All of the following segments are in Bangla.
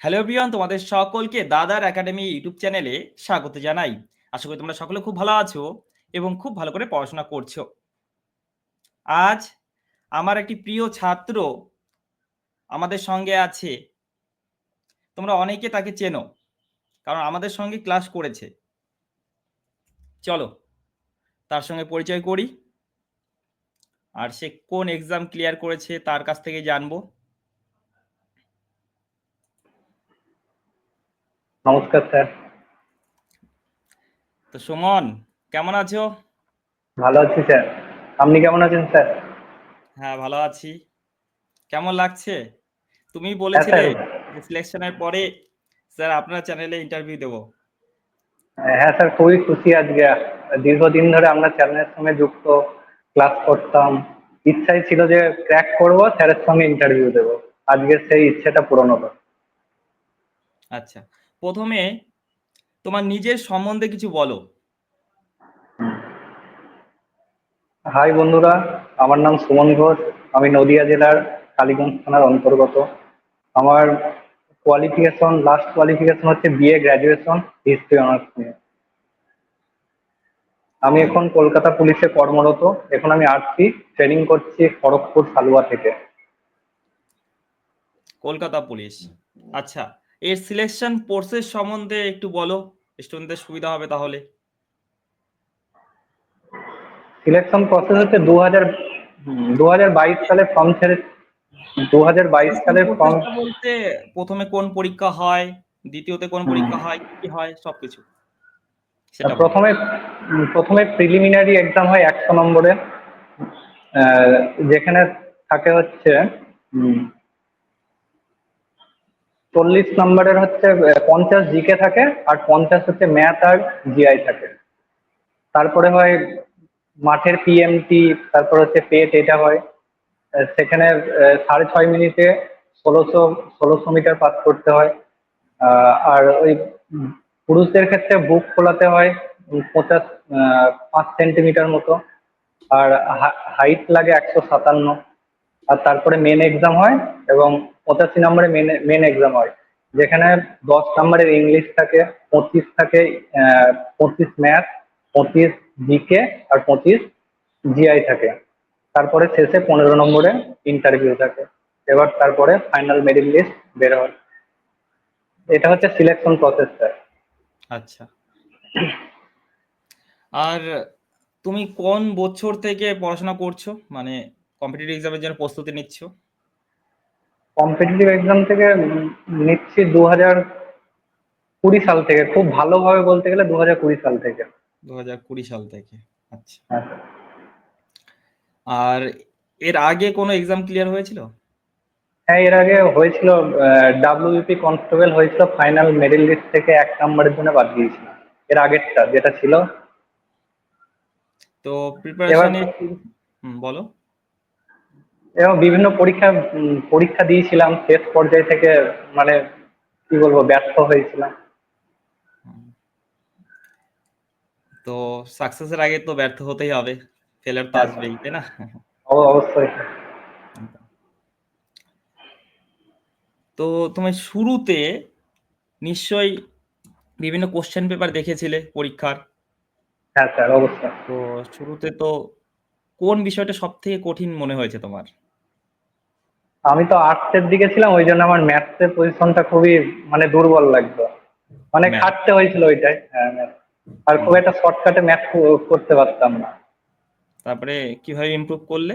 হ্যালো এভরিওয়ান তোমাদের সকলকে দাদার একাডেমি ইউটিউব চ্যানেলে স্বাগত জানাই। আশা করি তোমরা সকলে খুব ভালো আছো এবং খুব ভালো করে পড়াশোনা করছ। আজ আমার একটি প্রিয় ছাত্র আমাদের সঙ্গে আছে। তোমরা অনেকে তাকে চেনো, কারণ আমাদের সঙ্গে ক্লাস করেছে। চলো, তার সঙ্গে পরিচয় করি। আর সে কোন এক্সাম ক্লিয়ার করেছে, তার কাছ থেকে জানব। নমস্কার স্যার। তো সুমন কেমন আছো? ভালো আছি স্যার। আপনি কেমন আছেন স্যার? হ্যাঁ ভালো আছি। কেমন লাগছে? তুমি বলেছিলে সিলেকশনের পরে স্যার আপনার চ্যানেলে ইন্টারভিউ দেব। হ্যাঁ স্যার খুবই খুশি আজকে। দীর্ঘদিন ধরে আমরা চ্যানেলের সঙ্গে যুক্ত ক্লাস করতাম। ইচ্ছাই ছিল যে ক্র্যাক করব স্যারের সঙ্গে ইন্টারভিউ দেব। আজকে সেই ইচ্ছেটা পূরণ হলো। আচ্ছা। প্রথমে তোমার নিজের সম্বন্ধে কিছু বলো। হাই বন্ধুরা আমার নাম সুমন ঘোষ আমি নদিয়া জেলার কালীগঞ্জ থানার অন্তর্গত। আমার কোয়ালিফিকেশন লাস্ট কোয়ালিফিকেশন হচ্ছে বিএ গ্র্যাজুয়েশন হিস্ট্রি অনার্স নিয়ে। আমি এখন কলকাতা পুলিশে কর্মরত এখন আমি আসছি ট্রেনিং করছি খড়গপুর সালুয়া থেকে। কলকাতা পুলিশ আচ্ছা। এর সিলেকশন প্রসেস সম্বন্ধে একটু বলো স্টুডেন্টদের সুবিধা হবে তাহলে। সিলেকশন প্রসেস হচ্ছে দু হাজার দু হাজার বাইশ সালে ফর্ম ছেড়ে দু হাজার বাইশ সালের ফর্ম বলতে প্রথমে কোন পরীক্ষা হয় দ্বিতীয়তে কোন পরীক্ষা হয় কি হয় সবকিছু। প্রথমে প্রথমে প্রিলিমিনারি এক্সাম হয় একশো নম্বরের আহ, যেখানে থাকে হচ্ছে চল্লিশ নম্বরের হচ্ছে পঞ্চাশ জিকে থাকে আর পঞ্চাশ হচ্ছে ম্যাথ আর জিআই থাকে। তারপরে হয় মাঠের পিএমটি তারপর হচ্ছে পেট এটা হয়। সেখানে সাড়ে ছয় মিনিটে ষোলোশো ষোলোশো মিটার পাস করতে হয়। আর ওই পুরুষদের ক্ষেত্রে বুক খোলাতে হয় উম, পঞ্চাশ পাঁচ সেন্টিমিটার মতো। আর হাইট লাগে একশো সাতান্ন। আর তারপরে মেন এক্সাম হয় এবং পঁচাশি নম্বরে মেন মেন এক্সাম হয়। যেখানে দশ নম্বরের ইংলিশ থাকে, পঁচিশ থাকে পঁচিশ ম্যাথ পঁচিশ জিকে আর পঁচিশ জিআই থাকে। তারপরে শেষে পনেরো নম্বরে ইন্টারভিউ থাকে। এবার তারপরে ফাইনাল মেরিট লিস্ট বের হয়। এটা হচ্ছে সিলেকশন প্রসেস স্যার আচ্ছা। আর তুমি কোন বছর থেকে পড়াশোনা করছ? মানে কম্পিটিটিভ এক্সামের জন্য প্রস্তুতি নিচ্ছ? কম্পিটিটিভ এক্সাম থেকে নিচ্ছি দু হাজার কুড়ি সাল থেকে খুব ভালোভাবে বলতে গেলে দু হাজার কুড়ি সাল থেকে। দু হাজার কুড়ি সাল থেকে আচ্ছা। হ্যাঁ। আর এর আগে কোনো এক্সাম ক্লিয়ার হয়েছিল? হ্যাঁ এর আগে হয়েছিল ডাব্লিউবিপি কনস্টেবল হয়েছিল ফাইনাল মেরিট লিস্ট থেকে এক নম্বরের জন্য বাদ দিয়েছিল এর আগেরটা যেটা ছিল। তো প্রিপারেশনে বলো। এবং বিভিন্ন পরীক্ষা পরীক্ষা দিয়েছিলাম শেষ পর্যায় থেকে মানে কি বলব ব্যর্থ হয়েছিলাম। তো সাকসেসের আগে তো ব্যর্থ হতেই হবে ফেলার তো আসবেই তাই না? অব- অবশ্যই। তো তুমি শুরুতে নিশ্চয়ই বিভিন্ন কোশ্চেন পেপার দেখেছিলে পরীক্ষার? হ্যাঁ স্যার অবশ্যই। তো শুরুতে তো কোন বিষয়টা সব থেকে কঠিন মনে হয়েছে তোমার? আমি তো আর্টসের দিকে ছিলাম ওই জন্য আমার ম্যাথসের পজিশনটা খুবই মানে দুর্বল লাগতো। মানে? খাটতে হয়েছিল ওইটাই হ্যাঁ আর খুব একটা শর্টকাটে ম্যাথ করতে পারতাম না। তারপরে কীভাবে ইমপ্রুভ করলে?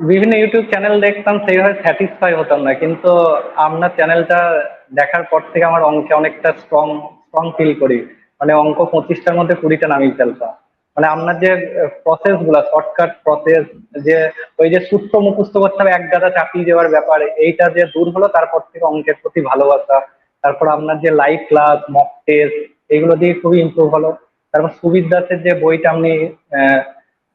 বিভিন্ন ইউটিউব চ্যানেল দেখতাম সেইভাবে স্যাটিসফাই হতাম না। কিন্তু আপনার চ্যানেলটা দেখার পর থেকে আমার অঙ্কে অনেকটা স্ট্রং স্ট্রং ফিল করি। মানে অঙ্ক পঁচিশটার মধ্যে কুড়িটা নামিয়ে ফেলতাম। মানে আপনার যে প্রসেসগুলা শর্টকাট প্রসেস যে ওই যে সূত্র মুখস্থ করতে হবে, এক গাদা চাপিয়ে দেওয়ার ব্যাপার, এইটা যে দূর হলো, তারপর থেকে অঙ্কের প্রতি ভালোবাসা, তারপর আপনার যে লাইভ ক্লাস মক টেস্ট এগুলো দিয়ে খুবই ইমপ্রুভ হলো। তারপর সুবির দাসের যে বইটা আপনি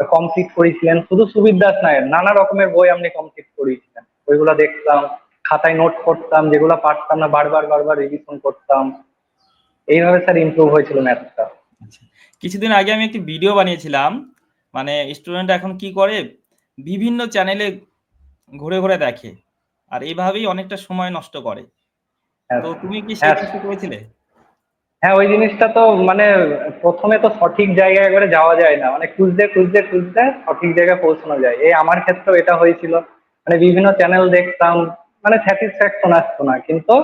কমপ্লিট করেছিলেন, শুধু সুবির দাস নয়, নানা রকমের বই আপনি কমপ্লিট করিয়েছিলেন ওইগুলো দেখতাম, খাতায় নোট করতাম, যেগুলো পারতাম না, বারবার বারবার রিভিশন করতাম। এইভাবে স্যার ইমপ্রুভ হয়েছিল ম্যাথটা কিছুদিন আগে আমি একটি ভিডিও বানিয়েছিলাম মানে স্টুডেন্ট এখন কি করে? বিভিন্ন চ্যানেলে ঘুরে ঘুরে দেখে আর এইভাবেই অনেকটা সময় নষ্ট করে। হ্যাঁ। তো তুমি কি সেই হ্যাঁ। চেষ্টা করেছিলে? হ্যাঁ ওই জিনিসটা তো মানে প্রথমে তো সঠিক জায়গায় করে যাওয়া যায় না। মানে খুঁজতে খুঁজতে খুঁজতে সঠিক জায়গায় পৌঁছানো যায়। এই আমার ক্ষেত্রেও এটা হয়েছিল। মানে বিভিন্ন চ্যানেল দেখতাম মানে স্যাটিসফ্যাকশন আসতো না। কিন্তু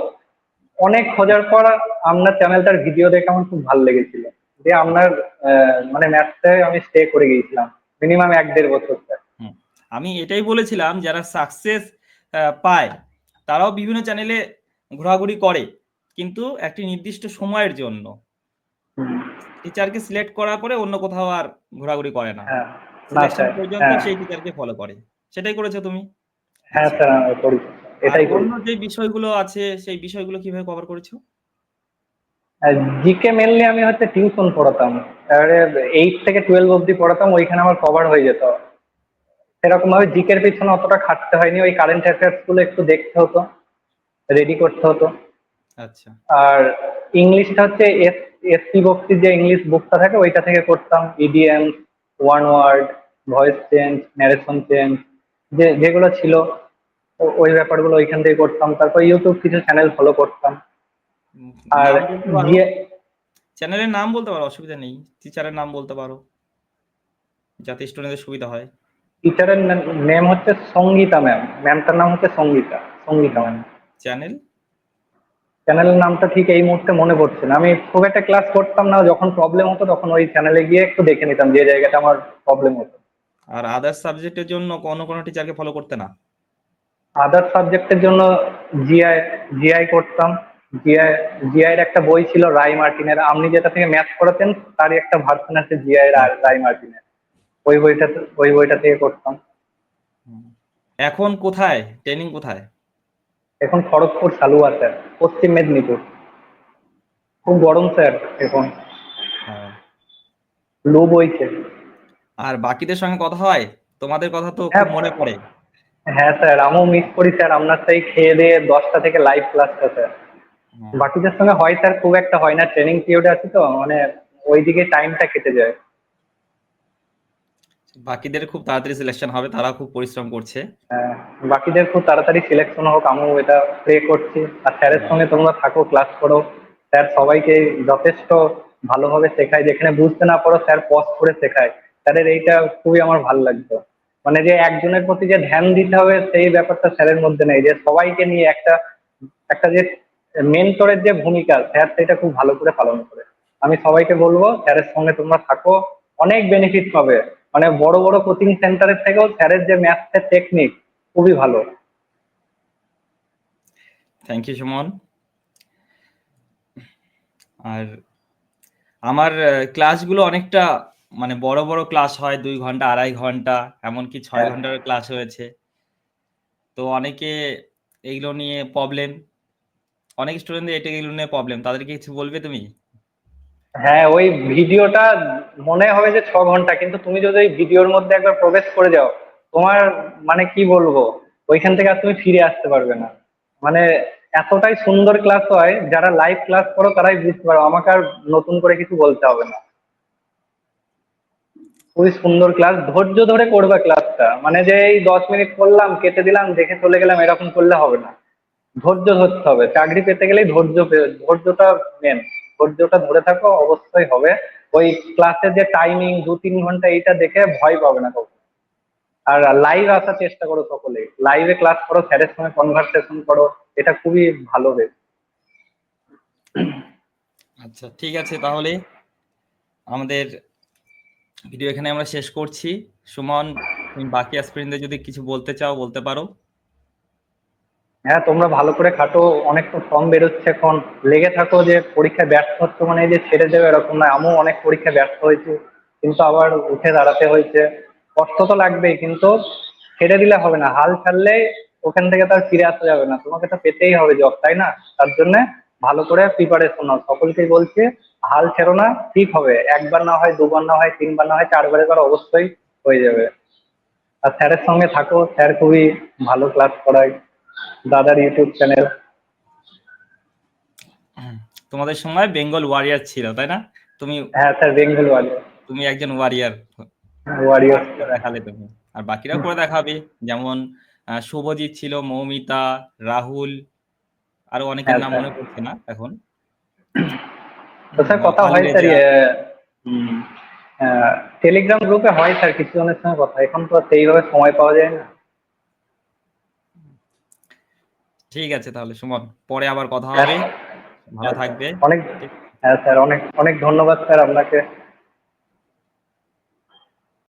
অনেক খোঁজার পর আপনার চ্যানেলটার ভিডিও দেখে আমার খুব ভালো লেগেছিল। দিয়ে আপনার মানে ম্যাথটা আমি স্টে করে গিয়েছিলাম মিনিমাম এক দেড় বছর আমি এটাই বলেছিলাম যারা সাকসেস পায় তারাও বিভিন্ন চ্যানেলে ঘোরাঘুরি করে কিন্তু একটি নির্দিষ্ট সময়ের জন্য। টিচারকে সিলেক্ট করার পরে অন্য কোথাও আর ঘোরাঘুরি করে না। হ্যাঁ পর্যন্ত হ্যাঁ। সেই টিচারকে ফলো করে। সেটাই করেছ তুমি? হ্যাঁ স্যার এটাই অন্য যে বিষয়গুলো আছে সেই বিষয়গুলো কীভাবে কভার করেছ? জিকে মেনলি আমি হচ্ছে টিউশন পড়াতাম। এবারে এইট থেকে টুয়েলভ অবধি পড়াতাম ওইখানে আমার কভার হয়ে যেত। সেরকম ভাবে জিকের পিছনে অতটা খাটতে হয়নি ওই কারেন্ট অ্যাফেয়ার্সগুলো একটু দেখতে হতো রেডি করতে হতো। আচ্ছা। আর ইংলিশটা হচ্ছে এস এসপি বক্সি যে ইংলিশ বুকটা থাকে ওইটা থেকে করতাম। EDM one word voice change narration change যে যেগুলো ছিল ওই ব্যাপারগুলো ওইখান থেকে করতাম। তারপর ইউটিউব কিছু চ্যানেল ফলো করতাম। আর চ্যানেলের নাম বলতে পারো? অসুবিধা নেই। টিচারের নাম বলতে পারো। যাতে স্টুডেন্টদের সুবিধা হয়। টিচারের নেম হচ্ছে সঙ্গীতা ম্যাম ম্যামটার নাম হচ্ছে সঙ্গীতা। সঙ্গীতা ম্যাম চ্যানেল চ্যানেলের নামটা ঠিক এই মুহূর্তে মনে পড়ছে না। আমি খুব একটা ক্লাস করতাম না। যখন প্রবলেম হতো তখন ওই চ্যানেলে গিয়ে একটু দেখে নিতাম যে জায়গাটা আমার প্রবলেম হতো। আর আদার সাবজেক্টের জন্য কোনো কোনো টিচারকে ফলো করতে না? আদার সাবজেক্টের জন্য জিআই জিআই করতাম। জিআই জিআই এর একটা বই ছিল রাই মার্টিনের। আপনি যেটা থেকে ম্যাথ করাতেন তারই একটা ভার্সন আছে জিআই এর রাই মার্টিনের। ওই বইটা ওই বইটা থেকে করতাম। এখন কোথায়? ট্রেনিং কোথায়? এখন খড়গপুর সালুয়া স্যার। পশ্চিম মেদিনীপুর। খুব গরম স্যার এখন। হ্যাঁ। লু বইছে। আর বাকিদের সঙ্গে কথা হয়? তোমাদের কথা তো খুব হ্যাঁ। মনে পড়ে। হ্যাঁ স্যার। আমিও মিস করি স্যার। আপনার সেই খেয়ে দিয়ে দশটা থেকে লাইভ ক্লাসটা স্যার। বাকিদের সঙ্গে হয় স্যার খুব একটা হয় না। ট্রেনিং পিরিয়ডে আছি তো মানে ওইদিকে টাইমটা কেটে যায়। বাকিদের খুব তাড়াতাড়ি সিলেকশন হবে তারা খুব পরিশ্রম করছে। হ্যাঁ, বাকিদের খুব তাড়াতাড়ি সিলেকশন হোক আমিও এটা প্রে করছি। আর স্যারের সঙ্গে তোমরা থাকো ক্লাস করো। স্যার সবাইকে যথেষ্ট ভালোভাবে শেখায়। যেখানে বুঝতে না পারো স্যার পজ করে শেখায়। স্যারের এইটা খুবই আমার ভালো লাগতো। মানে যে একজনের প্রতি যে ধ্যান দিতে হবে সেই ব্যাপারটা স্যারের মধ্যে নেই। যে সবাইকে নিয়ে একটা একটা যে মেন্টরের যে ভূমিকা স্যার সেটা খুব ভালো করে পালন করে। আমি সবাইকে বলব স্যারের সঙ্গে তোমরা থাকো অনেক বেনিফিট পাবে। মানে বড় বড় কোচিং সেন্টারের থেকেও স্যারের যে ম্যাথসের টেকনিক খুবই ভালো। থ্যাংক ইউ সুমন আর আমার ক্লাসগুলো অনেকটা মানে বড় বড় ক্লাস হয় দুই ঘণ্টা আড়াই ঘণ্টা এমনকি ছয় হ্যাঁ। ঘণ্টার ক্লাস হয়েছে। তো অনেকে এইগুলো নিয়ে প্রবলেম অনেক স্টুডেন্টদের এটা নিয়ে প্রবলেম তাদেরকে কিছু বলবে তুমি? হ্যাঁ ওই ভিডিওটা মনে হবে যে ছ ঘণ্টা, কিন্তু তুমি যদি ওই ভিডিওর মধ্যে একবার প্রবেশ করে যাও, তোমার মানে কি বলব? ওইখান থেকে আর তুমি ফিরে আসতে পারবে না। মানে এতটাই সুন্দর ক্লাস হয়, যারা লাইভ ক্লাস করো তারাই বুঝতে পারো, আমাকে আর নতুন করে কিছু বলতে হবে না। খুবই সুন্দর ক্লাস ধৈর্য ধরে করবে ক্লাসটা মানে যে এই দশ মিনিট করলাম, কেটে দিলাম, দেখে চলে গেলাম, এরকম করলে হবে না। ধৈর্য ধরতে হবে। চাকরি পেতে গেলেই ধৈর্য ধৈর্যটা মেন ধৈর্যটা ধরে থাকো, অবশ্যই হবে। ওই ক্লাসের যে টাইমিং দু তিন ঘণ্টা এইটা দেখে ভয় পাবে না কখনো আর লাইভ আসার চেষ্টা করো সকলে। লাইভে ক্লাস করো স্যারের সঙ্গে কনভারসেশন করো। এটা খুবই ভালো বেশ আচ্ছা ঠিক আছে তাহলে। আমাদের ভিডিও এখানে আমরা শেষ করছি। সুমন, তুমি বাকি অ্যাসপিরেন্টদের যদি কিছু বলতে চাও, বলতে পারো। হ্যাঁ তোমরা ভালো করে খাটো অনেক তো ফর্ম বেরোচ্ছে এখন। লেগে থাকো যে পরীক্ষায় ব্যর্থ হচ্ছে মানে যে ছেড়ে দেবে এরকম না আমিও অনেক পরীক্ষায় ব্যর্থ হয়েছি, কিন্তু আবার উঠে দাঁড়াতে হয়েছে। কষ্ট তো লাগবেই, কিন্তু ছেড়ে দিলে হবে না। হাল ছাড়লে ওখান থেকে তার ফিরে আসা যাবে না। তোমাকে তো পেতেই হবে জব তাই না? তার জন্য ভালো করে প্রিপারেশন নাও। সকলকেই বলছি, হাল ছেড়ো না, ঠিক হবে। একবার না হয়, দুবার না হয়, তিনবার না হয় চারবার এবার অবশ্যই হয়ে যাবে। আর স্যারের সঙ্গে থাকো। স্যার খুবই ভালো ক্লাস করায়। দাদার ইউটিউব চ্যানেল তোমাদের সময় বেঙ্গল ওয়ারিয়ার ছিল তাই না? তুমি হ্যাঁ স্যার বেঙ্গল ওয়ারিয়র তুমি একজন ওয়ারিয়ার ওয়ারিয়র দেখালে তুমি। আর বাকিরাও করে দেখাবে যেমন শুভজিৎ ছিল মৌমিতা রাহুল আরও অনেকের হ্যাঁ, নাম মনে পড়ছে না এখন। স্যার কথা হয় স্যার টেলিগ্রাম গ্রুপে হয় স্যার কিছু জনের সঙ্গে কথা। এখন তো সেইভাবে সময় পাওয়া যায় না। ঠিক আছে তাহলে সুমন। পরে আবার কথা হ্যাঁ। হবে ভালো থাকবে। অনেক হ্যাঁ স্যার অনেক অনেক ধন্যবাদ স্যার আপনাকে।